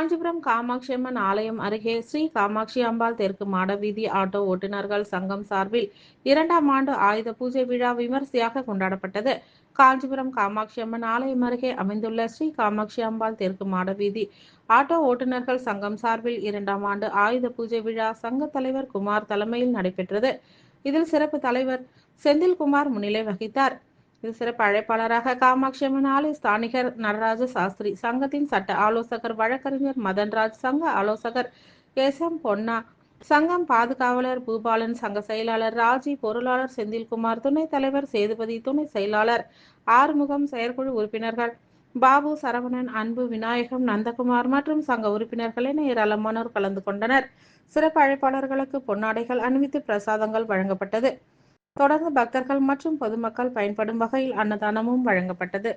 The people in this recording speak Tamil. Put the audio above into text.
காஞ்சிபுரம் காமாட்சி அம்மன் ஆலயம் அருகே ஸ்ரீ காமாட்சி அம்பாள் தெற்கு மாடவீதி ஆட்டோ ஓட்டுநர்கள் சங்கம் சார்பில் இரண்டாம் ஆண்டு ஆயுத பூஜை விழா விமரிசையாக கொண்டாடப்பட்டது. காஞ்சிபுரம் காமாட்சி அம்மன் ஆலயம் அருகே அமைந்துள்ள ஸ்ரீ காமாட்சி அம்பாள் தெற்கு மாடவீதி ஆட்டோ ஓட்டுநர்கள் சங்கம் சார்பில் இரண்டாம் ஆண்டு ஆயுத பூஜை விழா சங்க தலைவர் குமார் தலைமையில் நடைபெற்றது. இதில் சிறப்பு தலைவர் செந்தில்குமார் முன்னிலை வகித்தார். இது சிறப்பு அழைப்பாளராக காமாட்சி அம்மன் ஆலய ஸ்தானிகர் நடராஜ சாஸ்திரி சங்கத்தின் சட்ட ஆலோசகர் வழக்கறிஞர் மதன்ராஜ் சங்க ஆலோசகர் எஸ் எம் பொன்னா சங்கம் பாதுகாவலர் பூபாலன் சங்க செயலாளர் ராஜி பொருளாளர் செந்தில்குமார் துணைத் தலைவர் சேதுபதி துணை செயலாளர் ஆறுமுகம் செயற்குழு உறுப்பினர்கள் பாபு சரவணன் அன்பு விநாயகம் நந்தகுமார் மற்றும் சங்க உறுப்பினர்கள் என ஏராளமானோர் கலந்து கொண்டனர். சிறப்பு அழைப்பாளர்களுக்கு பொன்னாடைகள் அணிவித்து பிரசாதங்கள் வழங்கப்பட்டது. தொடர்ந்து பக்தர்கள் மற்றும் பொதுமக்கள் பயன்படும் வகையில் அன்னதானமும் வழங்கப்பட்டது.